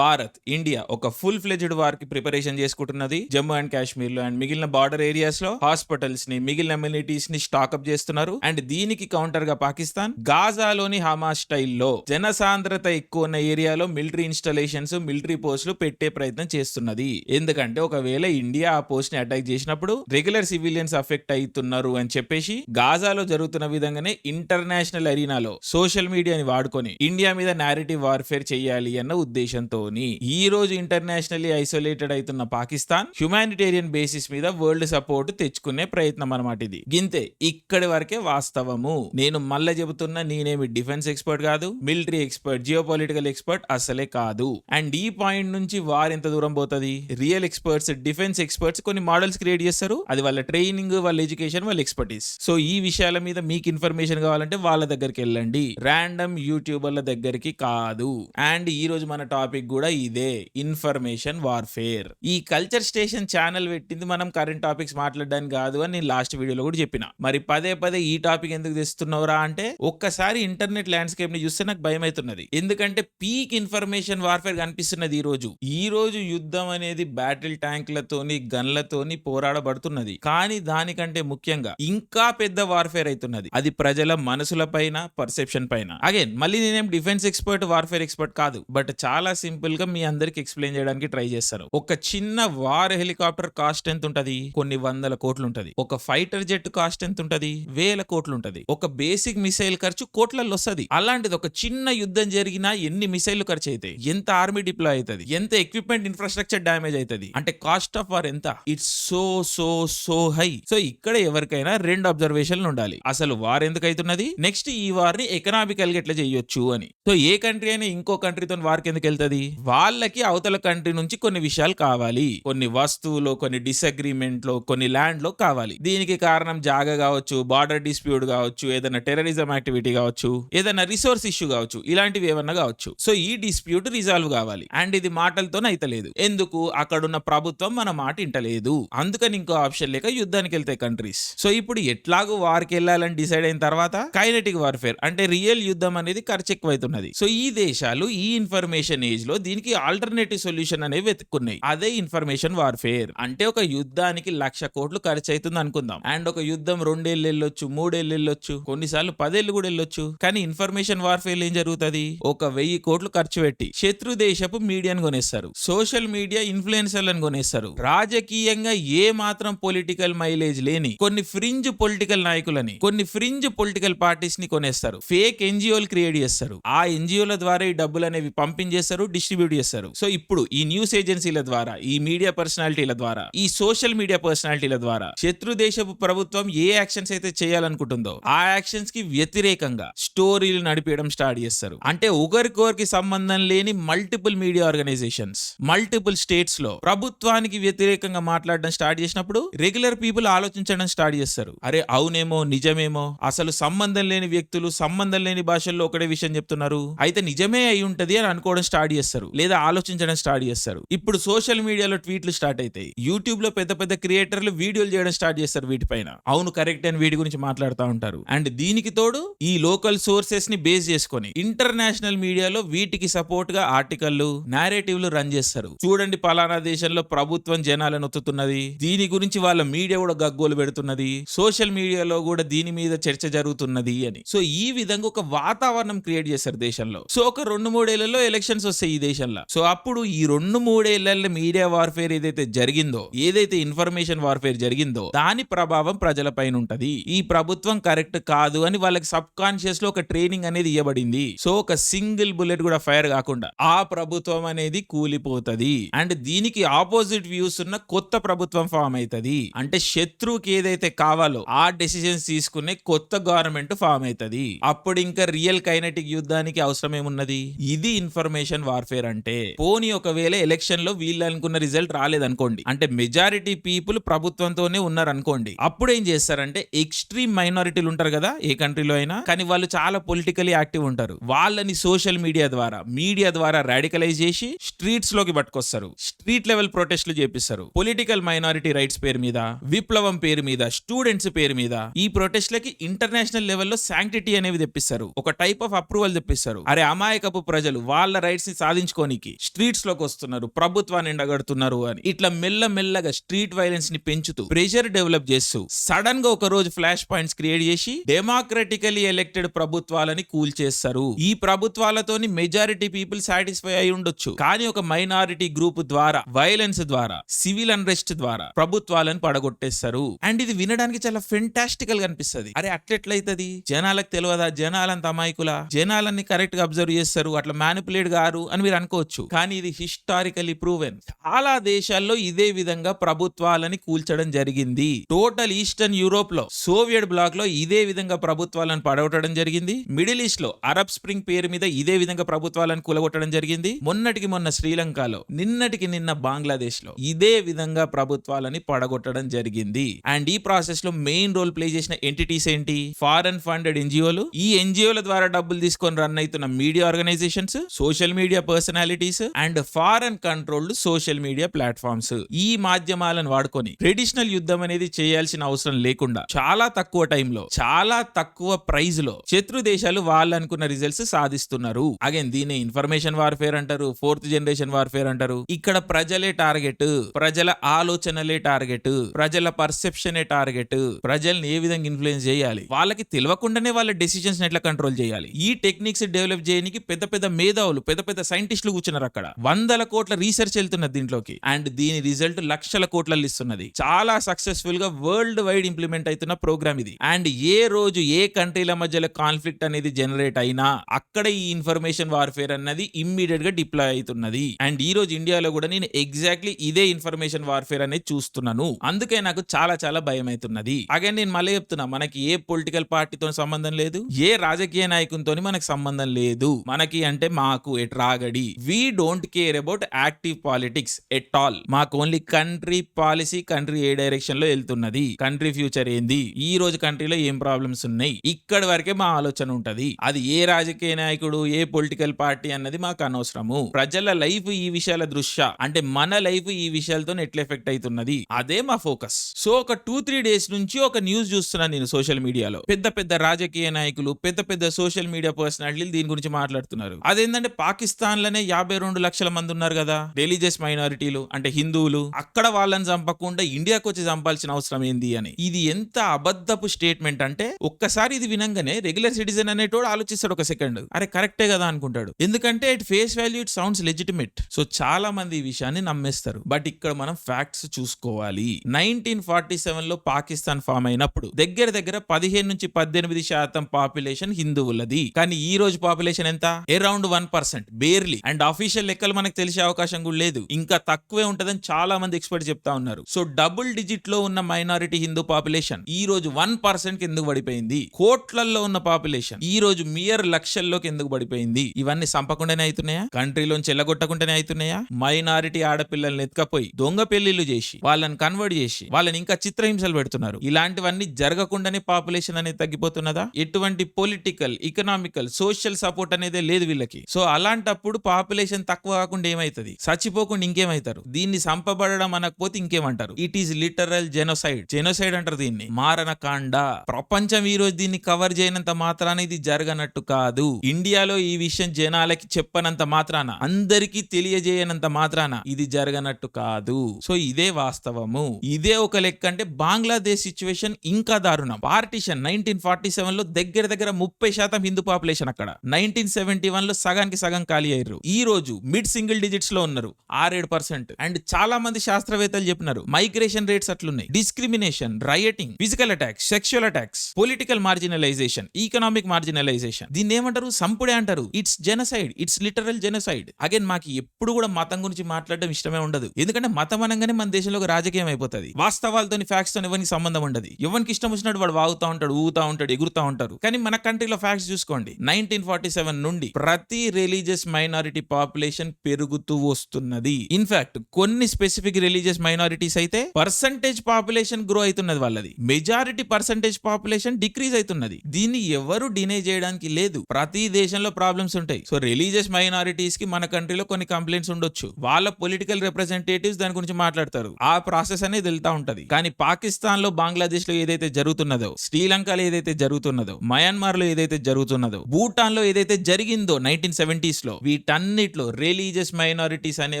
Bharat India ఒక full fledged వార్కి preparation చేసుకుంటున్నది. జమ్మూ అండ్ కాశ్మీర్లో అండ్ మిగిలిన బార్డర్ ఏరియాస్లో హాస్పిటల్స్ని మిగిలిన అమ్యూనిటీస్ని స్టాకప్ చేస్తున్నారు. అండ్ దీనికి కౌంటర్గా పాకిస్తాన్ గాజాలోని హమాస్ స్టైల్లో జనసాంద్రత ఎక్కువ ఉన్న ఏరియాలో మిలిటరీ ఇన్స్టాలేషన్స్ మిలిటరీ పోస్టులు పెట్టే ప్రయత్నం చేస్తున్నది. ఎందుకంటే ఒకవేళ ఇండియా ఆ పోస్ట్ని అటాక్ చేసినప్పుడు రెగ్యులర్ సివిలియన్స్ అఫెక్ట్ అవుతున్నారు అని చెప్పేసి గాజాలో జరుగుతున్న విధంగానే ఇంటర్నేషనల్ అరీనాలో సోషల్ మీడియాని వాడుకొని ఇండియా మీద నేరేటివ్ వార్ఫేర్ చేయాలి అన్న ఉద్దేశంతో ఈ రోజు ఇంటర్నేషనల్లీ ఐసోలేటెడ్ అవుతున్న పాకిస్తాన్ హ్యుమానిటేరియన్ బేసిస్ మీద వరల్డ్ సపోర్ట్ తెచ్చుకునే ప్రయత్నం అనమాట ఇది. గింతే ఇక్కడి వరకే వాస్తవము. నేను మళ్ళీ చెబుతున్నా నేనేమి డిఫెన్స్ ఎక్స్పర్ట్ కాదు military expert geo political expert అసలే కాదు. అండ్ ఈ పాయింట్ నుంచి వార్ ఎంత దూరం పోతుంది? రియల్ ఎక్స్పర్ట్స్ డిఫెన్స్ ఎక్స్పర్ట్స్ కొన్ని మోడల్స్ క్రియేట్ చేస్తారు. అది వాళ్ళ ట్రైనింగ్ వాళ్ళ ఎడ్యుకేషన్ వాళ్ళ ఎక్స్పర్టీస్ సో ఈ విషయాల మీద మీకు ఇన్ఫర్మేషన్ కావాలంటే వాళ్ళ దగ్గరికి వెళ్ళండి. ర్యాండమ్ యూట్యూబర్ల దగ్గరికి కాదు. అండ్ ఈ రోజు మన టాపిక్ కూడా ఇదే ఇన్ఫర్మేషన్ వార్ఫేర్. ఈ కల్చర్ స్టేషన్ ఛానల్ పెట్టింది మనం కరెంట్ టాపిక్స్ మాట్లాడడానికి కాదు అని నేను లాస్ట్ వీడియోలో కూడా చెప్పిన. మరి పదే పదే ఈ టాపిక్ ఎందుకు తెస్తున్నావురా అంటే ఒక్కసారి ఇంటర్నెట్ ల్యాండ్స్కేప్ని చూస్తే నాకు భయం అవుతున్నది ఎందుకంటే పీక్ ఇన్ఫర్మేషన్ వార్ఫేర్ కనిపిస్తున్నది ఈ రోజు ఈ రోజు యుద్ధం అనేది బ్యాటిల్ ట్యాంక్లతోని గన్లతోని పోరాడబడుతున్నది. కానీ దానికంటే ముఖ్యంగా ఇంకా పెద్ద వార్ఫేర్ అవుతున్నది అది ప్రజల మనసుల పైన పర్సెప్షన్ పైన. అగైన్ మళ్ళీ నేనేం డిఫెన్స్ ఎక్స్పర్ట్ వార్ఫేర్ ఎక్స్పర్ట్ కాదు. బట్ చాలా సింపుల్ గా మీ అందరికి ఎక్స్ప్లెయిన్ చేయడానికి ట్రై చేస్తారు. ఒక చిన్న వార్ హెలికాప్టర్ కాస్ట్ ఎంత ఉంటది కొన్ని వందల కోట్లు ఉంటది ఒక ఫైటర్ జెట్ కాస్ట్ ఎంత ఉంటది వేల కోట్లు ఉంటది ఒక బేసిక్ మిసైల్ ఖర్చు కోట్లలో వస్తది అలాంటిది ఒక చిన్న యుద్ధం జరిగినా ఎన్ని మిసైల్ ఖర్చు అవుతాయి ఎంత ఆర్మీ డిప్లాయ్ అవుతుంది ఎంత ఎక్విప్మెంట్ ఇన్ఫ్రాస్ట్రక్చర్ డ్యామేజ్ అవుతుంది అంటే కాస్ట్ ఆఫ్ వార్ ఎంత? It's so so so high so ఇక్కడ ఎవరికైనా రెండు అబ్జర్వేషన్లు ఉండాలి. అసలు వార్ ఎందుకు అవుతున్నది నెక్స్ట్ ఈ వార్ని ఎకనామికల్గా ఎట్లా చేయొచ్చు అని. సో ఏ కంట్రీ అయినా ఇంకో కంట్రీతో వార్ ఎందుకు వెళ్తది వాళ్ళకి అవతల కంట్రీ నుంచి కొన్ని విషయాలు కావాలి. కొన్ని వస్తువులు కొన్ని డిసగ్రిమెంట్లో కొన్ని ల్యాండ్లో కావాలి. దీనికి కారణం జాగా కావచ్చు బార్డర్ డిస్ప్యూట్ కావచ్చు ఏదైనా టెర్రరిజం యాక్టివిటీ కావచ్చు ఏదైనా రిసోర్స్ ఇష్యూ కావచ్చు ఇలాంటివి ఏమన్నా కావచ్చు. సో ఈ డిస్ప్యూట్ రిజాల్వ్ కావాలి. అండ్ ఇది మాటలతోనే అయితలేదు. ఎందుకు? అక్కడున్న ప్రభుత్వం మన మాట ఇంటలేదు. అందుకని ఇంకో ఆప్షన్ లేక యుద్ధానికి వెళ్తాయి కంట్రీస్ సో ఇప్పుడు ఎట్లాగూ వార్కి వెళ్ళాలని డిసైడ్ అయిన తర్వాత కైనెటిక్ వార్ఫేర్ అంటే రియల్ యుద్ధం అనేది ఖర్చు ఎక్కువైతున్నది. సో ఈ దేశాలు ఈ ఇన్ఫర్మేషన్ ఏజ్లో దీనికి ఆల్టర్నేటివ్ సొల్యూషన్ అనేవి వెతుక్కున్నాయి. అదే ఇన్ఫర్మేషన్ వార్ఫేర్ అంటే ఒక యుద్ధానికి లక్ష కోట్లు ఖర్చు అవుతుంది అనుకుందాం. అండ్ ఒక యుద్ధం రెండేళ్ళు వెళ్ళొచ్చు మూడేళ్ళు వెళ్ళొచ్చు కొన్నిసార్లు పదేళ్ళు కూడా వెళ్ళొచ్చు. కానీ ఇన్ఫర్మేషన్ వార్ఫేర్ ఏం జరుగుతుంది? ఒక వెయ్యి కోట్లు ఖర్చు పెట్టి శత్రు దేశపు మీడియాను కొనేస్తారు. Social media ఇన్ఫ్లుయెన్సర్లను కొనేస్తారు. రాజకీయంగా ఏ మాత్రం పొలిటికల్ మైలేజ్ లేని కొన్ని ఫ్రింజ్ పొలిటికల్ నాయకులని కొన్ని ఫ్రింజ్ పొలిటికల్ పార్టీస్ని కొనేస్తారు. ఫేక్ ఎన్జిఓలు క్రియేట్ చేస్తారు. ఆ ఎన్జిఓల ద్వారా ఈ డబ్బులు అనేవి పంపించేస్తారు డిస్ట్రిబ్యూట్ చేస్తారు. సో ఇప్పుడు ఈ న్యూస్ ఏజెన్సీల ద్వారా ఈ మీడియా పర్సనాలిటీల ద్వారా ఈ సోషల్ మీడియా పర్సనాలిటీల ద్వారా శత్రు దేశపు ప్రభుత్వం ఏ యాక్షన్స్ అయితే చేయాలనుకుంటుందో ఆ యాక్షన్స్కి వ్యతిరేకంగా స్టోరీలు నడిపేయడం స్టార్ట్ చేస్తారు. అంటే ఒకరికొకరికి సంబంధం లేని మల్టిపుల్ మీడియా ఆర్గనైజేషన్స్ మల్టిపుల్ స్టేట్స్లో ప్రభుత్వానికి వ్యతిరేకంగా మాట్లాడడం స్టార్ట్ చేసినప్పుడు రెగ్యులర్ పీపుల్ ఆలోచించడం స్టార్ట్ చేస్తారు. అరే అవునేమో నిజమేమో అసలు సంబంధం లేని వ్యక్తులు సంబంధం లేని భాషల్లో ఒకటే విషయం చెప్తున్నారు. అయితే నిజమే అయి ఉంటది అని అనుకోవడం స్టార్ట్ చేస్తారు. లేదా ఆలోచించడం స్టార్ట్ చేస్తారు. ఇప్పుడు సోషల్ మీడియాలో ట్వీట్లు స్టార్ట్ అవుతాయి యూట్యూబ్లో పెద్ద పెద్ద క్రియేటర్లు వీడియోలు చేయడం స్టార్ట్ చేస్తారు వీటిపైన. అవును కరెక్ట్ అని వీటి గురించి మాట్లాడుతూ ఉంటారు. అండ్ దీనికి తోడు ఈ లోకల్ సోర్సెస్ని బేస్ చేసుకొని ఇంటర్నేషనల్ మీడియాలో వీటికి సపోర్ట్గా ఆర్టికల్లు నేరేటివ్లు రన్ చేస్తారు. చూడండి పలానా దేశంలో ప్రభుత్వం జనాలను ఒత్తుతున్నది దీని గురించి వాళ్ళ మీడియా కూడా గగ్గోలు పెడుతున్నది. సోషల్ మీడియాలో కూడా దీని మీద చర్చ జరుగుతున్నది అని. సో ఈ విధంగా ఒక వాతావరణం క్రియేట్ చేశారు దేశంలో. సో ఒక రెండు మూడేళ్ళలో ఎలక్షన్స్ వస్తాయి దేశంలో. సో అప్పుడు ఈ రెండు మూడేళ్ళలో మీడియా వార్ఫేర్ ఏదైతే జరిగిందో ఏదైతే ఇన్ఫర్మేషన్ వార్ఫేర్ జరిగిందో దాని ప్రభావం ప్రజల పైన ఉంటది. ఈ ప్రభుత్వం కరెక్ట్ కాదు అని వాళ్ళకి సబ్ కాన్షియస్లో ఒక ట్రైనింగ్ అనేది ఇవ్వబడింది సో ఒక సింగిల్ బుల్లెట్ కూడా ఫైర్ కాకుండా ఆ ప్రభుత్వం అనేది కూలిపోతది. అండ్ దీనికి ఆపోజిట్ వ్యూస్ ఉన్న కొత్త ప్రభుత్వం ఫామ్ అవుతుంది అంటే శత్రువుకి ఏదైతే కావాలో ఆ డెసిషన్స్ తీసుకునే కొత్త గవర్నమెంట్ ఫామ్ అవుతుంది అప్పుడు ఇంకా రియల్ కైనటిక్ యుద్ధానికి అవసరం ఏమున్నది ఇది ఇన్ఫర్మేషన్ వార్ఫేర్. అంటే పోనీ ఒకవేళ ఎలక్షన్లో వీళ్ళు అనుకున్న రిజల్ట్ రాలేదనుకోండి. అంటే మెజారిటీ పీపుల్ ప్రభుత్వంతోనే ఉన్నారు అనుకోండి అప్పుడు ఏం చేస్తారంటే ఎక్స్ట్రీమ్ మైనారిటీలు ఉంటారు కదా ఏ కంట్రీలో అయినా కానీ వాళ్ళు చాలా పొలిటికలీ యాక్టివ్ ఉంటారు. వాళ్ళని సోషల్ మీడియా ద్వారా మీడియా ద్వారా రాడికలైజ్ చేసి స్ట్రీట్స్లోకి పట్టుకొస్తారు. స్ట్రీట్ లెవెల్ ప్రొటెస్ట్లు చేపిస్తారు. పొలిటికల్ మైనారిటీ రైట్స్ పేరు మీద విప్లవం పేరు మీద స్టూడెంట్స్ పేరు మీద ఈ ప్రొటెస్ట్లకి ఇంటర్నేషనల్ లెవెల్లో శాంక్టిటీ అనేవి తెప్పిస్తారు. ఒక టైప్ ఆఫ్ అప్రూవల్ తెప్పిస్తారు. అరే అమాయకపు ప్రజలు వాళ్ళ రైట్స్ని సాధించు సాధించుకోనికి స్ట్రీట్స్లోకి వస్తున్నారు ప్రభుత్వాన్ని ఎండగడుతున్నారు అని. ఇట్లా మెల్ల మెల్లగా స్ట్రీట్ వైలెన్స్ని పెంచుతూ ప్రెషర్ డెవలప్ చేస్తూ సడన్గా ఒక రోజు ఫ్లాష్ పాయింట్స్ క్రియేట్ చేసి డెమోక్రటికలీ ఎలక్టెడ్ ప్రభుత్వాలని కూల్ చేస్తారు. ఈ ప్రభుత్వాలతోని మెజారిటీ పీపుల్ సాటిస్ఫై అయి ఉండొచ్చు. కానీ ఒక మైనారిటీ గ్రూప్ ద్వారా వైలెన్స్ ద్వారా సివిల్ అన్రెస్ట్ ద్వారా ప్రభుత్వాలను పడగొట్టేస్తారు. అండ్ ఇది వినడానికి చాలా ఫెంటాస్టికల్గా అనిపిస్తుంది. అరే అట్లెట్లయితది? జనాలకు తెలియదా జనాలంత అమాయకుల? జనాలన్నీ కరెక్ట్గా అబ్జర్వ్ చేస్తారు. అట్లా మ్యానిపులేట్ గారు అని మీరు అనుకోవచ్చు. కానీ ఇది హిస్టారికలీ ప్రూవెన్ చాలా దేశాల్లో ఇదే విధంగా ప్రభుత్వాలని కూల్చడం జరిగింది. టోటల్ ఈస్టర్న్ యూరోప్లో సోవియట్ బ్లాక్లో ఇదే విధంగా ప్రభుత్వాలను పడగొట్టడం జరిగింది. మిడిల్ ఈస్ట్లో అరబ్ స్ప్రింగ్ పేరు మీద ఇదే విధంగా ప్రభుత్వాలను కూలగొట్టడం జరిగింది. మొన్నటికి మొన్న శ్రీలంకలో నిన్నటికి నిన్న బంగ్లాదేశ్లో ఇదే విధంగా ప్రభుత్వాలని పడగొట్టడం జరిగింది. అండ్ ఈ ప్రాసెస్లో మెయిన్ రోల్ ప్లే చేసిన ఎంటిటీస్ ఏంటి? ఫారెన్ ఫండెడ్ ఎన్జిఓలు ఈ ఎన్జిఓల ద్వారా డబ్బులు తీసుకొని రన్ అవుతున్న media organisations social media person personalities and foreign controlled social media platforms ఈ మాధ్యమాలను వాడుకొని ట్రెడిషనల్ యుద్ధం అనేది చేయాల్సిన అవసరం లేకుండా చాలా తక్కువ టైంలో చాలా తక్కువ ప్రైజ్లో శత్రు దేశాలు వాళ్ళు అనుకున్న రిజల్ట్స్ సాధిస్తున్నారు. అగైన్ దీన్ని ఇన్ఫర్మేషన్ వార్ఫేర్ అంటారు ఫోర్త్ జనరేషన్ వార్ఫేర్ అంటారు. ఇక్కడ ప్రజలే టార్గెట్ ప్రజల ఆలోచనలే టార్గెట్ ప్రజల పర్సెప్షనే టార్గెట్ ప్రజల్ని ఏ విధంగా ఇన్ఫ్లుయెన్స్ చేయాలి వాళ్ళకి తెలియకుండానే వాళ్ళ డెసిషన్స్ ఎట్లా కంట్రోల్ చేయాలి. ఈ టెక్నిక్స్ డెవలప్ చేయడానికి పెద్ద పెద్ద మేధావులు పెద్ద పెద్ద సైంటిస్టులు కూర్చున్నారు అక్కడ. వందల కోట్ల రీసెర్చ్ వెళ్తున్నది దీంట్లోకి. అండ్ దీని రిజల్ట్ లక్షల కోట్లలో ఇస్తున్నది. చాలా సక్సెస్ఫుల్గా వరల్డ్ వైడ్ ఇంప్లిమెంట్ అవుతున్న ప్రోగ్రామ్ ఇది. అండ్ ఏ రోజు ఏ కంట్రీల మధ్యలో కాన్ఫ్లిక్ట్ అనేది జనరేట్ అయినా అక్కడ ఈ ఇన్ఫర్మేషన్ వార్ఫేర్ అన్నది ఇమ్మీడియట్గా డిప్లాయ్ అవుతున్నది. అండ్ ఈ రోజు ఇండియాలో కూడా నేను ఎగ్జాక్ట్లీ ఇదే ఇన్ఫర్మేషన్ వార్ఫేర్ అనేది చూస్తున్నాను. అందుకే నాకు చాలా చాలా భయం అవుతున్నది. అగైన్ నేను మళ్ళీ చెప్తున్నా మనకి ఏ పొలిటికల్ పార్టీతో సంబంధం లేదు ఏ రాజకీయ నాయకునితో మనకు సంబంధం లేదు. మనకి అంటే మాకు ఎట్ రాగడి we don't care about active politics at all మాకు ఓన్లీ కంట్రీ పాలసీ కంట్రీ ఏ డైరెక్షన్లో వెళ్తున్నది. కంట్రీ ఫ్యూచర్ ఏంది? ఈ రోజు కంట్రీలో ఏం ప్రాబ్లమ్స్ ఉన్నాయి? ఇక్కడి వరకే మా ఆలోచన ఉంటది. అది ఏ రాజకీయ నాయకుడు ఏ పొలిటికల్ పార్టీ అన్నది మాకు అనవసరము. ప్రజల లైఫ్ ఈ విషయాల దృష్ట్యా? అంటే మన లైఫ్ ఈ విషయాలతో ఎట్లా ఎఫెక్ట్ అవుతున్నది అదే మా ఫోకస్ సో ఒక టూ త్రీ డేస్ నుంచి ఒక న్యూస్ చూస్తున్నాను నేను సోషల్ మీడియాలో పెద్ద పెద్ద రాజకీయ నాయకులు పెద్ద పెద్ద సోషల్ మీడియా పర్సనాలిటీలు దీని గురించి మాట్లాడుతున్నారు. అదేంటంటే పాకిస్తాన్ లోనే యాభై రెండు లక్షల మంది ఉన్నారు కదా. రిలీజియస్ మైనారిటీలు అంటే హిందువులు అక్కడ వాళ్ళని చంపకుండా ఇండియాకు వచ్చి చంపాల్సిన అవసరం ఏంది అని. ఇది ఎంత అబద్ధపు స్టేట్మెంట్ అంటే ఒక్కసారి ఇది వినంగానే రెగ్యులర్ సిటిజన్ అనేటోడు ఆలోచిస్తాడు ఒక సెకండ్ అరే కరెక్టే కదా అనుకుంటాడు. ఎందుకంటే it face value it sounds legitimate so చాలా మంది ఈ విషయాన్ని నమ్మేస్తారు. బట్ ఇక్కడ మనం ఫ్యాక్ట్స్ చూసుకోవాలి. నైన్టీన్ ఫార్టీ సెవెన్లో పాకిస్తాన్ ఫామ్ అయినప్పుడు దగ్గర దగ్గర పదిహేను నుంచి పద్దెనిమిది శాతం పాపులేషన్ హిందువులది. కానీ ఈ రోజు పాపులేషన్ ఎంత? Around one percent barely and official లెక్కలు మనకు తెలిసే అవకాశం కూడా లేదు. ఇంకా తక్కువే ఉంటదని చాలా మంది ఎక్స్పర్ట్ చెప్తా ఉన్నారు. సో డబుల్ డిజిట్లో ఉన్న మైనారిటీ హిందూ పాపులేషన్ ఈ రోజు వన్ పర్సెంట్ ఎందుకు పడిపోయింది? కోట్లల్లో ఉన్న పాపులేషన్ ఈ రోజు మియర్ లక్షల్లోకి ఎందుకు పడిపోయింది? ఇవన్నీ సంపకుండానే అవుతున్నాయా కంట్రీలోంచి చెల్లగొట్టకుండానే అవుతున్నాయా మైనారిటీ ఆడపిల్లల్ని ఎత్తుకపోయి దొంగ పెళ్ళిళ్ళు చేసి వాళ్ళని కన్వర్ట్ చేసి వాళ్ళని ఇంకా చిత్రహింసలు పెడుతున్నారు. ఇలాంటివన్నీ జరగకుండానే పాపులేషన్ అనేది తగ్గిపోతున్నదా? ఎటువంటి పొలిటికల్ ఎకనామికల్ సోషల్ సపోర్ట్ అనేది లేదు వీళ్ళకి. సో అలాంటప్పుడు పాపులేషన్ తక్కువ కాకుండా ఏమైతుంది? చచ్చిపోకుండా ఇంకేమైతారు? దీన్ని సంపబడడం అనకపోతే ఇంకేమంటారు? It is literal genocide genocide అంటారు దీన్ని. మారణకాండ. ప్రపంచం ఈ రోజు దీన్ని కవర్ చేయనంత మాత్రాన ఇది జరగనట్టు కాదు. ఇండియాలో ఈ విషయం జనాలకి చెప్పనంత మాత్రాన అందరికీ తెలియజేయనంత మాత్రాన ఇది జరగనట్టు కాదు. సో ఇదే వాస్తవము. ఇదే ఒక లెక్క అంటే బంగ్లాదేశ్ సిచ్యువేషన్ ఇంకా దారుణం. పార్టీషన్ నైన్టీన్ ఫార్టీ సెవెన్లో దగ్గర దగ్గర ముప్పై శాతం హిందూ పాపులేషన్ అక్కడ. నైన్టీన్ సెవెంటీ వన్లో సగానికి సగం ఖాళీ అయ్యారు. ఈ రోజు మిడ్ సింగిల్ డిజిట్స్లో ఉన్నారు. ఆరేడు పర్సెంట్. అండ్ చాలా మంది శాస్త్రవేత్తలు చెప్పినారు migration rates అట్లున్నాయి. Discrimination rioting physical attacks sexual attacks political marginalisation economic marginalisation దీన్ని ఏమంటారు? సంపుడే అంటారు. It's genocide it's literal genocide again మాకు ఎప్పుడు కూడా మతం గురించి మాట్లాడడం ఇష్టమే ఉండదు. ఎందుకంటే మతం అనగానే మన దేశంలో ఒక రాజకీయం అయిపోతుంది. వాస్తవాలతో ఫ్యాక్ట్స్తో ఎవరికి సంబంధం ఉండదు. ఎవరికి ఇష్టం వచ్చినట్టు వాడు వాగుతా ఉంటాడు ఊగుతా ఉంటాడు ఎగురుతా ఉంటారు. కానీ మన కంట్రీలో ఫ్యాక్ట్స్ చూసుకోండి. నైన్టీన్ ఫార్టీ సెవెన్ నుండి ప్రతి రిలీజియస్ మైనారిటీ పాపులేషన్ పెరుగుతూ వస్తున్నది. ఇన్ఫాక్ట్ కొన్ని స్పెసిఫిక్ రిలీజియస్ మైనారిటీస్ అయితే పర్సంటేజ్ పాపులేషన్ గ్రో అవుతున్నది వాళ్ళది. మెజారిటీ పర్సంటేజ్ పాపులేషన్ డిక్రీజ్ అవుతున్నది. దీన్ని ఎవరు డినే చేయడానికి లేదు. ప్రతి దేశంలో ప్రాబ్లమ్స్ ఉంటాయి. సో రిలీజియస్ మైనారిటీస్కి మన కంట్రీలో కొన్ని కంప్లైంట్స్ ఉండొచ్చు. వాళ్ళ పొలిటికల్ రిప్రజెంటేటివ్స్ దాని గురించి మాట్లాడతారు. ఆ ప్రాసెస్ అనేది వెళ్తా ఉంటది. కానీ పాకిస్తాన్లో బంగ్లాదేశ్లో ఏదైతే జరుగుతున్నదో శ్రీలంకలో ఏదైతే జరుగుతున్నదో మయన్మార్లో ఏదైతే జరుగుతున్నదో భూటాన్లో ఏదైతే జరిగిందో నైన్టీన్ సెవెంటీస్లో వీటన్నిట్లో రిలీజియస్ మైనారిటీస్ అనే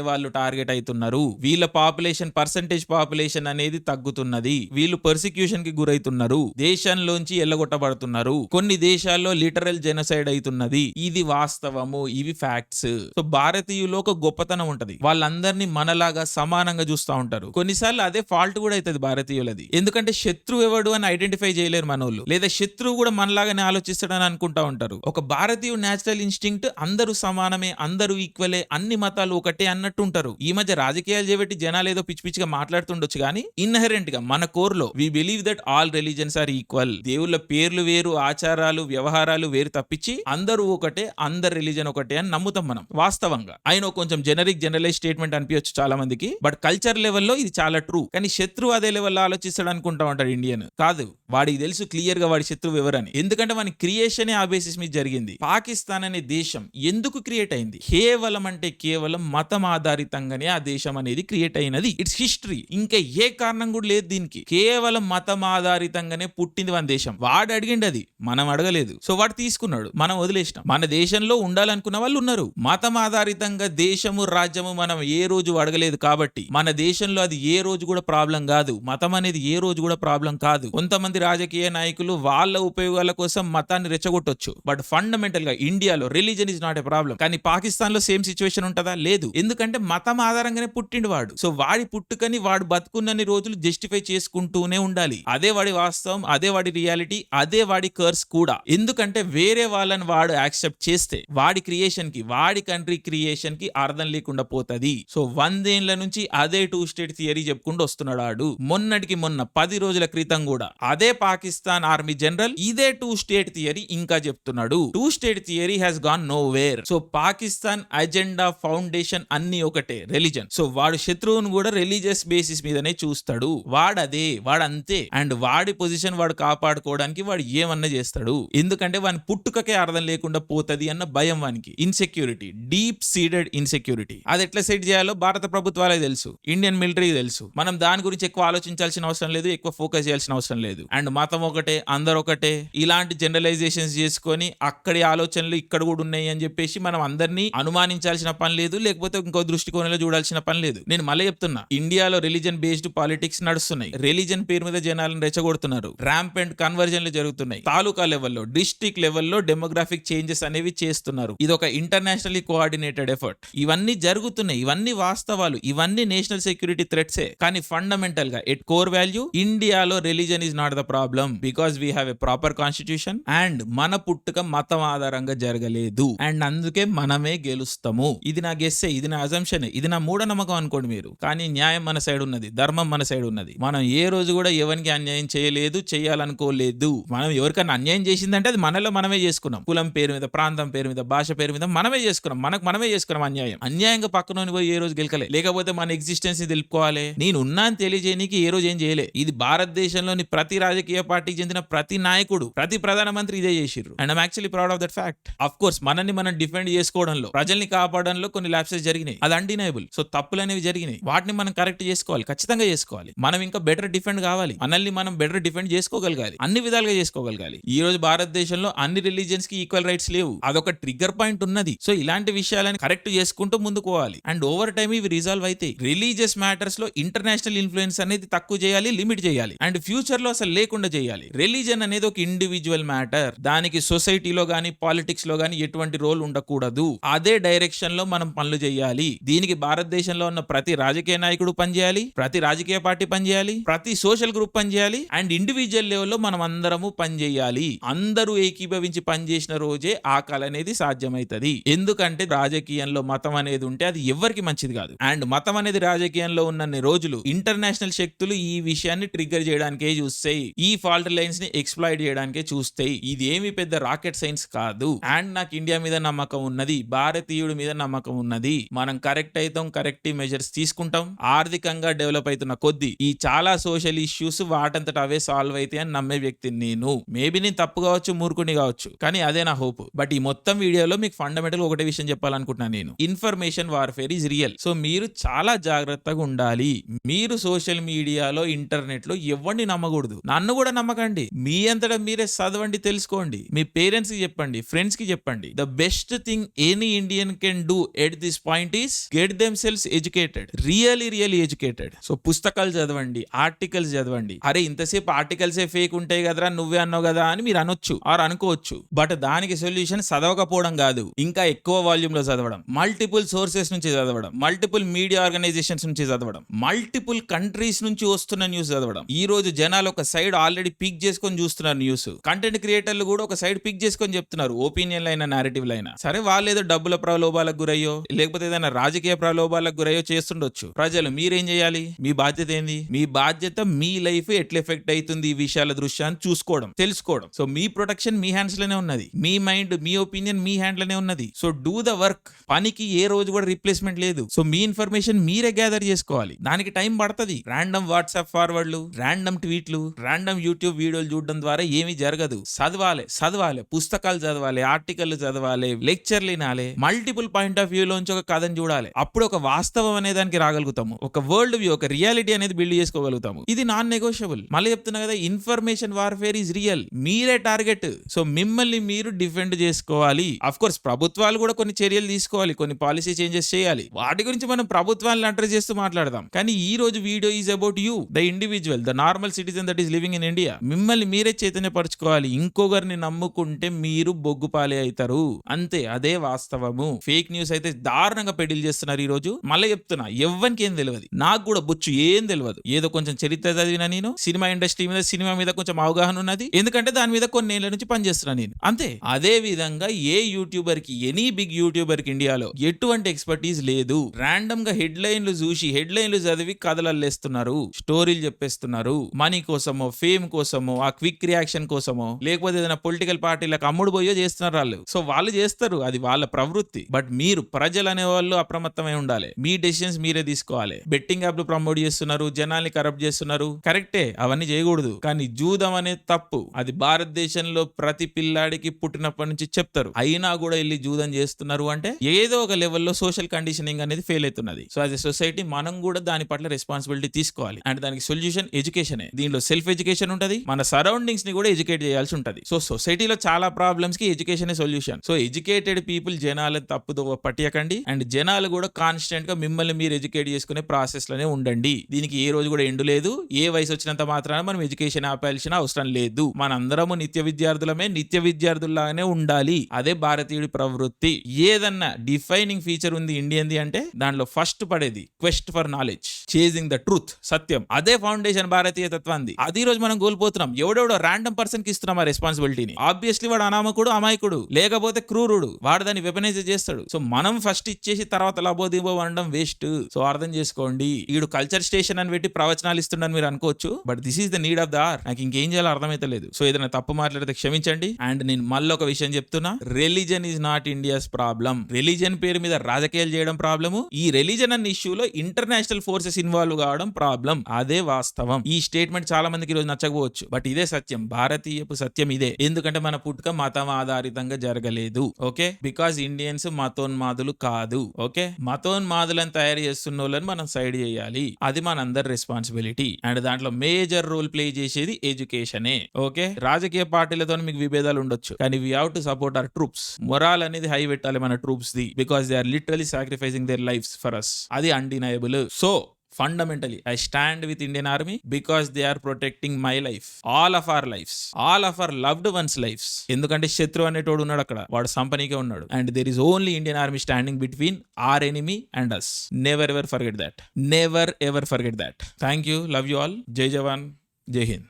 వాళ్ళు టార్గెట్ అవుతున్నారు వీళ్ళ పాపులేషన్ పర్సంటేజ్ పాపులేషన్ అనేది తగ్గుతున్నది. వీళ్ళు పర్సిక్యూషన్కి గురైతున్నారు. దేశంలోంచి ఎల్లగొట్టబడుతున్నారు. కొన్ని దేశాల్లో లిటరల్ జెనసైడ్ అవుతున్నది ఇది వాస్తవము. ఇవి ఫ్యాక్ట్స్ సో భారతీయులో ఒక గొప్పతనం ఉంటది. వాళ్ళందరినీ మనలాగా సమానంగా చూస్తూ ఉంటారు. కొన్నిసార్లు అదే ఫాల్ట్ కూడా అవుతుంది భారతీయులది. ఎందుకంటే శత్రువు ఎవడు అని ఐడెంటిఫై చేయలేరు మనోళ్ళు. లేదా శత్రువు కూడా మనలాగానే ఆలోచిస్తాడని అనుకుంటా ఉంటారు. ఒక భారతీయ నేచురల్ ఇన్స్టింక్ట్ అందరూ సమానమే అందరూ ఈక్వలే అన్ని మతాలు ఒకటే అన్నట్టు ఉంటారు ఈ మధ్య రాజకీయాలు చేపెట్టి జనాలు ఏదో పిచ్చి పిచ్చిగా మాట్లాడుతుండొచ్చు కానీ ఇన్హెరెంట్గా మన కోర్లో we believe that all religions are equal దేవుళ్ళ పేర్లు వేరు ఆచారాలు వ్యవహారాలు వేరు తప్పించి అందరూ ఒకటే అందరు రిలీజన్ ఒకటే అని నమ్ముతాం మనం వాస్తవంగా. ఆయన కొంచెం జనరిక్ జనరలైజ్ స్టేట్మెంట్ అనిపించచ్చు చాలా మందికి బట్ కల్చర్ లెవెల్లో ఇది చాలా ట్రూ కానీ శత్రువు అదే లెవెల్లో ఆలోచిస్తాడు అనుకుంటా ఉంటాడు ఇండియన్ కాదు వాడికి తెలుసు క్లియర్గా వాడి శత్రువు ఎవరని. ఎందుకంటే వాని క్రియేషన్ ఆ బేసిస్ మీద జరిగింది. పాకిస్తాన్ అనే దేశం ఎందుకు క్రియేట్ అయింది? కేవలం అంటే కేవలం మతం ఆధారితంగానే ఆ దేశం అనేది క్రియేట్ అయినది. ఇట్స్ హిస్టరీ ఇంకా ఏ కారణం కూడా లేదు దీనికి. కేవలం మతం ఆధారితంగానే పుట్టింది మన దేశం. వాడు అడిగిండి అది. మనం అడగలేదు. సో వాడు తీసుకున్నాడు. మనం వదిలేసినాం. మన దేశంలో ఉండాలనుకున్న వాళ్ళు ఉన్నారు. మతం ఆధారితంగా దేశము రాజ్యము మనం ఏ రోజు అడగలేదు కాబట్టి మన దేశంలో అది ఏ రోజు కూడా ప్రాబ్లం కాదు. మతం అనేది ఏ రోజు కూడా ప్రాబ్లం కాదు. కొంతమంది రాజకీయ నాయకులు వాళ్ళ ఉపయోగాల కోసం మతాన్ని రెచ్చగొట్టొచ్చు. బట్ ఫండమెంటల్గా ఇండియాలో religion is not a problem కానీ పాకిస్తాన్లో సేమ్ సిచ్యువేషన్ ఉంటుందా? లేదు. ఎందుకంటే మతం ఆధారంగానే పుట్టిండు వాడు. సో వాడి పుట్టుకని వాడు బతుకున్నన్ని రోజులు జస్టిఫై చేసుకుంటూనే ఉండాలి. అదే వాడి వాస్తవం అదే వాడి రియాలిటీ అదే వాడి కర్స్ కూడా. ఎందుకంటే వేరే వాళ్ళని వాడు యాక్సెప్ట్ చేస్తే వాడి క్రియేషన్కి వాడి కంట్రీ క్రియేషన్కి అర్థం లేకుండా పోతది. సో వందేళ్ళ నుంచి అదే టూ స్టేట్ థియరీ చెప్పుకుంటూ వస్తున్నాడు ఆడు మొన్నటికి మొన్న పది రోజుల క్రితం కూడా. అదే పాకిస్తాన్ ఆర్మీ జనరల్ ఇదే టూ స్టేట్ థియరీ ఇంకా చెప్తున్నాడు. Two state theory has gone nowhere so Pakistan Pakistan agenda foundation అన్ని ఒకటే రిలీజన్ సో వాడు శత్రువును కూడా రిలీజియస్ బేసిస్ మీదనే చూస్తాడు. వాడదే వాడంతే. అండ్ వాడి పొజిషన్ వాడు కాపాడుకోవడానికి వాడు ఏమన్నా చేస్తాడు? ఎందుకంటే వాని పుట్టుకకే అర్థం లేకుండా పోతది అన్న భయం వానికి. ఇన్సెక్యూరిటీ డీప్ సీడెడ్ ఇన్సెక్యూరిటీ అది ఎట్లా సెట్ చేయాలో భారత ప్రభుత్వాలే తెలుసు. ఇండియన్ మిలిటరీ తెలుసు. మనం దాని గురించి ఎక్కువ ఆలోచించాల్సిన అవసరం లేదు ఎక్కువ ఫోకస్ చేయాల్సిన అవసరం లేదు. అండ్ మతం ఒకటే అందరు ఒకటే. ఇలాంటి జనరలైజేషన్స్ చేసుకొని అక్కడి ఆలోచనలు ఇక్కడ కూడా ఉన్నాయి అని చెప్పేసి మనం అందరినీ అనుమానించాల్సిన పని లేదు లేకపోతే ఇంకో దృష్టికోణంలో చూడాల్సిన పని లేదు. నేను మళ్ళీ చెప్తున్నా ఇండియాలో రిలీజన్ బేస్డ్ పాలిటిక్స్ నడుస్తున్నాయి. రిలీజన్ పేరు మీద జనాలను రెచ్చగొడుతున్నారు. ర్యాంప్ అండ్ కన్వర్జన్లు జరుగుతున్నాయి. తాలూకా లెవెల్లో డిస్ట్రిక్ట్ లెవెల్లో డెమోగ్రాఫిక్ చేంజెస్ అనేవి చేస్తున్నారు. ఇది ఒక ఇంటర్నేషనల్లీ కోఆర్డినేటెడ్ ఎఫర్ట్. ఇవన్నీ జరుగుతున్నాయి. ఇవన్నీ వాస్తవాలు. ఇవన్నీ నేషనల్ సెక్యూరిటీ థ్రెట్సే. కానీ ఫండమెంటల్గా ఎట్ కోర్ వాల్యూ ఇండియాలో religion is not the problem because we have a proper constitution and మన పుట్టుక మతం ఆధారంగా జరగలేదు. అండ్ అందుకే మనం మనమే గెలుస్తాము. ఇది నా గెస్సే ఇది నా అజంప్షన్ ఇది నా మూఢనమ్మకం అనుకోండి మీరు. కానీ న్యాయం మన సైడ్ ఉన్నది ధర్మం మన సైడ్ ఉన్నది. మనం ఏ రోజు కూడా ఎవరికి అన్యాయం చేయలేదు చేయాలనుకోలేదు. మనం ఎవరికైనా అన్యాయం చేసిందంటే అది మనలో మనమే చేసుకున్నాం. కులం పేరు మీద ప్రాంతం పేరు మీద భాష పేరు మీద మనమే చేసుకున్నాం. మనకు మనమే చేసుకున్నాం అన్యాయం. అన్యాయంగా పక్కన పోయి ఏ రోజు గెలకలే. లేకపోతే మన ఎగ్జిస్టెన్స్ని తెలుపుకోవాలి. నేను ఉన్నాను తెలియజేయనికి ఏ రోజు ఏం చేయలే. ఇది భారతదేశంలోని ప్రతి రాజకీయ పార్టీకి చెందిన ప్రతి నాయకుడు ప్రతి ప్రధానమంత్రి ఇదే చేసిర్రు. And actually proud of that fact of course మనల్ని మనం డిఫెండ్ చేసుకోవడం చేసుకోవడంలో ప్రజల్ని కాపాడడంలో కొన్ని ల్యాప్సెస్ జరిగినాయి. అది అన్డినైబుల్ సో తప్పులు అనేవి జరిగినాయి. వాటిని మనం కరెక్ట్ చేసుకోవాలి. ఖచ్చితంగా చేసుకోవాలి. మనం ఇంకా బెటర్ డిఫెండ్ కావాలి. మనల్ని మనం బెటర్ డిఫెండ్ చేసుకోగలగాలి. అన్ని విధాలుగా చేసుకోగలగాలి. ఈ రోజు భారతదేశంలో అన్ని రిలీజియన్స్కి ఈక్వల్ రైట్స్ లేవు. అదొక ట్రిగ్గర్ పాయింట్ ఉన్నది. సో ఇలాంటి విషయాలని కరెక్ట్ చేసుకుంటూ ముందుకు పోవాలి. అండ్ ఓవర్ టైం ఇవి రిజాల్వ్ అయితే రిలీజియస్ మ్యాటర్స్లో ఇంటర్నేషనల్ ఇన్ఫ్లుయెన్స్ అనేది తక్కువ చేయాలి లిమిట్ చేయాలి. అండ్ ఫ్యూచర్లో అసలు లేకుండా చేయాలి. రిలీజన్ అనేది ఒక ఇండివిజువల్ మ్యాటర్ దానికి సొసైటీలో గానీ పాలిటిక్స్లో గానీ ఎటువంటి రోల్ ఉండకూడదు. అదే డైరెక్షన్లో మనం పనులు చేయాలి. దీనికి భారతదేశంలో ఉన్న ప్రతి రాజకీయ నాయకుడు పనిచేయాలి ప్రతి రాజకీయ పార్టీ పనిచేయాలి ప్రతి సోషల్ గ్రూప్ పనిచేయాలి అండ్ ఇండివిజువల్ లెవెల్లో మనం అందరము పనిచేయాలి. అందరూ ఏకీభవించి పనిచేసిన రోజే ఆ కళ అనేది సాధ్యమవుతుంది ఎందుకంటే రాజకీయంలో మతం అనేది ఉంటే అది ఎవరికి మంచిది కాదు. అండ్ మతం అనేది రాజకీయంలో ఉన్నన్ని రోజులు ఇంటర్నేషనల్ శక్తులు ఈ విషయాన్ని ట్రిగ్గర్ చేయడానికే చూస్తాయి. ఈ ఫాల్ట్ లైన్స్ని ఎక్స్ప్లాయిడ్ చేయడానికే చూస్తాయి. ఇది ఏమి పెద్ద రాకెట్ సైన్స్ కాదు. అండ్ నాకు ఇండియా మీద నమ్మకం ఉన్నది. భారతీయుడి మీద నమ్మకం ఉన్నది. మనం కరెక్ట్ అవుతాం కరెక్టివ్ మెజర్స్ తీసుకుంటాం. ఆర్థికంగా డెవలప్ అవుతున్న కొద్దీ ఈ చాలా సోషల్ ఇష్యూస్ వాటంతట అవే సాల్వ్ అయితే అని నమ్మే వ్యక్తిని నేను. మేబీ నేను తప్పు కావచ్చు మూర్ఖుని కావచ్చు. కానీ అదే నా హోప్. బట్ ఈ మొత్తం వీడియోలో మీకు ఫండమెంటల్ ఒకటే విషయం చెప్పాలనుకుంటున్నాను నేను. Information warfare is real so మీరు చాలా జాగ్రత్తగా ఉండాలి. మీరు సోషల్ మీడియాలో ఇంటర్నెట్లో ఎవరిని నమ్మకూడదు. నన్ను కూడా నమ్మకండి. మీ అంతటా మీరే చదవండి తెలుసుకోండి. మీ పేరెంట్స్కి చెప్పండి ఫ్రెండ్స్కి చెప్పండి. The best thing any any Indian can do at this point is get themselves educated really really educated so పుస్తకాలు చదవండి ఆర్టికల్స్ చదవండి. అరే ఇంతసేపు ఆర్టికల్సే ఫేక్ ఉంటాయి కదరా నువ్వే అన్నావు కదా అని మీరు అనొచ్చు ఆర్ అనుకోవచ్చు. బట్ దానికి సొల్యూషన్ చదవకపోవడం కాదు ఇంకా ఎక్కువ వాల్యూమ్లో చదవడం. మల్టిపుల్ సోర్సెస్ నుంచి చదవడం మల్టిపుల్ మీడియా ఆర్గనైజేషన్స్ నుంచి చదవడం మల్టిపుల్ కంట్రీస్ నుంచి వస్తున్న న్యూస్ చదవడం. ఈ రోజు జనాలు ఒక సైడ్ ఆల్రెడీ పిక్ చేసుకొని చూస్తున్నారు న్యూస్ కంటెంట్ క్రియేటర్లు కూడా ఒక సైడ్ పిక్ చేసుకొని చెప్తున్నారు ఒపీనియన్ అయినా నారేటివ్ అయినా సరే వాళ్ళు ఏదో డబ్బుల ప్రలోభాలకు గురయ్యో లేకపోతే ఏదైనా రాజకీయ ప్రలోభాలకు గురయ్యో చేస్తుండొచ్చు. ప్రజలు మీరేం చేయాలి? మీ బాధ్యత ఏంది? మీ బాధ్యత మీ లైఫ్ ఎట్లా ఎఫెక్ట్ అవుతుంది ఈ విషయాల దృశ్యాన్ని చూసుకోవడం తెలుసుకోవడం. సో మీ ప్రొటెక్షన్ మీ హ్యాండ్స్లోనే ఉన్నది. మీ మైండ్ మీ ఒపీనియన్ మీ హ్యాండ్లోనే ఉన్నది. సో డూ ద వర్క్ పనికి ఏ రోజు కూడా రిప్లేస్మెంట్ లేదు. సో మీ ఇన్ఫర్మేషన్ మీరే గ్యాదర్ చేసుకోవాలి. దానికి టైం పడుతుంది. ర్యాండమ్ వాట్సాప్ ఫార్వర్డ్లు ర్యాండమ్ ట్వీట్లు ర్యాండమ్ యూట్యూబ్ వీడియోలు చూడడం ద్వారా ఏమీ జరగదు. చదవాలి చదవాలి. పుస్తకాలు చదవాలి ఆర్టికల్ చదవాలి లెక్చర్లు వినాలి. మల్టిపుల్ పాయింట్ ఆఫ్ వ్యూ లోంచి ఒక కథను చూడాలి. అప్పుడు ఒక వాస్తవం అనే దానికి రాగలుగుతాము. ఒక వరల్డ్ వ్యూ ఒక రియాలిటీ అనేది బిల్డ్ చేసుకోగలుగుతాము. ఇది నాన్ నెగోషియబుల్ మళ్ళీ చెప్తున్నా కదా ఇన్ఫర్మేషన్ వార్ఫేర్ ఈజ్ రియల్ మీరే టార్గెట్ సో మిమ్మల్ని మీరు డిఫెండ్ చేసుకోవాలి. అఫ్ కోర్స్ ప్రభుత్వాలు కూడా కొన్ని చర్యలు తీసుకోవాలి. కొన్ని పాలసీ చేంజెస్ చేయాలి. వాటి గురించి మనం ప్రభుత్వాలను అడ్రస్ చేస్తూ మాట్లాడదాం. కానీ ఈ రోజు video is about you the individual the normal citizen that is living in India మిమ్మల్ని మీరే చైతన్యపరచుకోవాలి. ఇంకొకరిని నమ్ముకుంటే మీరు బొగ్గుపాలే అవుతారు. అంతే అదే వాస్తవం. వాస్తవము. ఫేక్ న్యూస్ అయితే దారుణంగా పెడిల్ చేస్తున్నారు ఈ రోజు మళ్ళీ చెప్తున్నా ఎవ్వరికి ఏం తెలియదు. నాకు కూడా బొచ్చు ఏం తెలియదు. ఏదో కొంచెం చరిత్ర చదివినా నేను సినిమా ఇండస్ట్రీ మీద సినిమా మీద కొంచెం అవగాహన ఉన్నది. ఎందుకంటే దాని మీద కొన్ని నేల నుంచి పనిచేస్తున్నా నేను. అంతే. అదే విధంగా ఏ యూట్యూబర్కి ఎనీ బిగ్ యూట్యూబర్కి ఇండియాలో ఎటువంటి ఎక్స్పర్టీస్ లేదు. ర్యాండమ్గా హెడ్ లైన్లు చూసి హెడ్ లైన్లు చదివి కథలల్లేస్తున్నారు స్టోరీలు చెప్పేస్తున్నారు. మనీ కోసమో ఫేమ్ కోసమో ఆ క్విక్ రియాక్షన్ కోసమో లేకపోతే ఏదైనా పొలిటికల్ పార్టీలకు అమ్ముడు పోయో చేస్తున్నారు వాళ్ళు. సో వాళ్ళు చేస్తారు. అది వాళ్ళ ప్రవృత్తి. బట్ మీరు ప్రజలు అనే వాళ్ళు అప్రమత్తమై ఉండాలి. మీ డెసిషన్స్ మీరే తీసుకోవాలి. బెట్టింగ్ యాప్లు ప్రమోట్ చేస్తున్నారు జనాల్ని కరప్ట్ చేస్తున్నారు. కరెక్టే అవన్నీ చేయకూడదు. కానీ జూదం అనేది తప్పు అది భారతదేశంలో ప్రతి పిల్లాడికి పుట్టినప్పటి నుంచి చెప్తారు. అయినా కూడా వెళ్ళి జూదం చేస్తున్నారు అంటే ఏదో ఒక లెవెల్లో సోషల్ కండిషనింగ్ అనేది ఫెయిల్ అవుతున్నది. సో యాజ్ ఎ సొసైటీ మనం కూడా దాని పట్ల రెస్పాన్సిబిలిటీ తీసుకోవాలి. అండ్ దానికి సొల్యూషన్ ఎడ్యుకేషన్ దీనిలో సెల్ఫ్ ఎడ్యుకేషన్ ఉంటుంది. మన సరౌండింగ్స్ని కూడా ఎడ్యుకేట్ చేయాల్సి ఉంటుంది. సో సొసైటీలో చాలా ప్రాబ్లమ్స్కి education solution so educated people జనాలు తప్పుదో పట్టియకండి. అండ్ జనాలు కూడా కాన్స్టెంట్గా మిమ్మల్ని మీరు ఎడ్యుకేట్ చేసుకునే ప్రాసెస్లోనే ఉండండి. దీనికి ఏ రోజు కూడా ఎండు లేదు. ఏ వయసు వచ్చినంత మాత్రాన మనం ఎడ్యుకేషన్ ఆపాల్సిన అవసరం లేదు. మనందరము నిత్య విద్యార్థులమే నిత్య విద్యార్థుల్లాగానే ఉండాలి. అదే భారతీయుడి ప్రవృత్తి. ఏదన్నా డిఫైనింగ్ ఫీచర్ ఉంది ఇండియన్ది అంటే దాంట్లో ఫస్ట్ పడేది quest for knowledge chasing the truth సత్యం. అదే ఫౌండేషన్ భారతీయ తత్వాన్ని అది రోజు మనం కోల్పోతున్నాం. ఎవడెవడో ర్యాండమ్ పర్సన్కి ఇస్తున్నాం ఆ రెస్పాన్సిబిలిటీని ఆబ్వియస్లీ వాడు అనామకుడు అమాయకుడు లేకపోతే క్రూరుడు. వాడు దాన్ని వెపనైజ్ చేస్తాడు. సో మనం ఫస్ట్ ఇచ్చేసి తర్వాత లబోదిబో అనడం వేస్ట్ సో అర్థం చేసుకోండి. ఈడు కల్చర్ స్టేషన్ అని పెట్టి ప్రవచనాలు ఇస్తుండని మీరు అనుకోవచ్చు. But this is the need of the hour నాకు ఇంకేం చేయాలో అర్థమైతే లేదు సో ఏదైనా తప్పు మాట్లాడితే క్షమించండి. అండ్ నేను మళ్ళీ ఒక విషయం చెప్తున్నా. Religion is not India's problem religion పేరు మీద రాజకీయాలు చేయడం ప్రాబ్లము ఈ రిలీజన్ అన్న ఇష్యూలో ఇంటర్నేషనల్ ఫోర్సెస్ ఇన్వాల్వ్ కావడం ప్రాబ్లం అదే వాస్తవం. ఈ స్టేట్మెంట్ చాలా మందికి ఈరోజు రోజు నచ్చకపోవచ్చు. బట్ ఇదే సత్యం. భారతీయపు సత్యం ఇదే. ఎందుకంటే మన పుట్టుక మతం ఆధారితంగా జరగలేదు. ఓకే బికాస్ ఇండియన్స్ మతోన్మాదులు కాదు ఓకే? మతోన్మాదులను తయారు చేస్తున్న వాళ్ళని మనం సైడ్ చేయాలి. అది మనందరి రెస్పాన్సిబిలిటీ అండ్ దాంట్లో మేజర్ రోల్ ప్లే చేసేది ఎడ్యుకేషనే ఓకే? రాజకీయ పార్టీలతో మీకు విభేదాలు ఉండొచ్చు. కానీ we have to support our troops morale అనేది హై పెట్టాలి మన troops the. Because they are literally sacrificing their life for us అది undeniable so fundamentally I stand with Indian army because they are protecting my life all of our lives all of our loved ones lives ఎందుకంటే శత్రు అనేటోడు ఉన్నాడు అక్కడ వాడు సంపనీకే ఉన్నాడు. And there is only Indian army standing between our enemy and us never ever forget that never ever forget that thank you love you all జై జవాన్ జై హింద్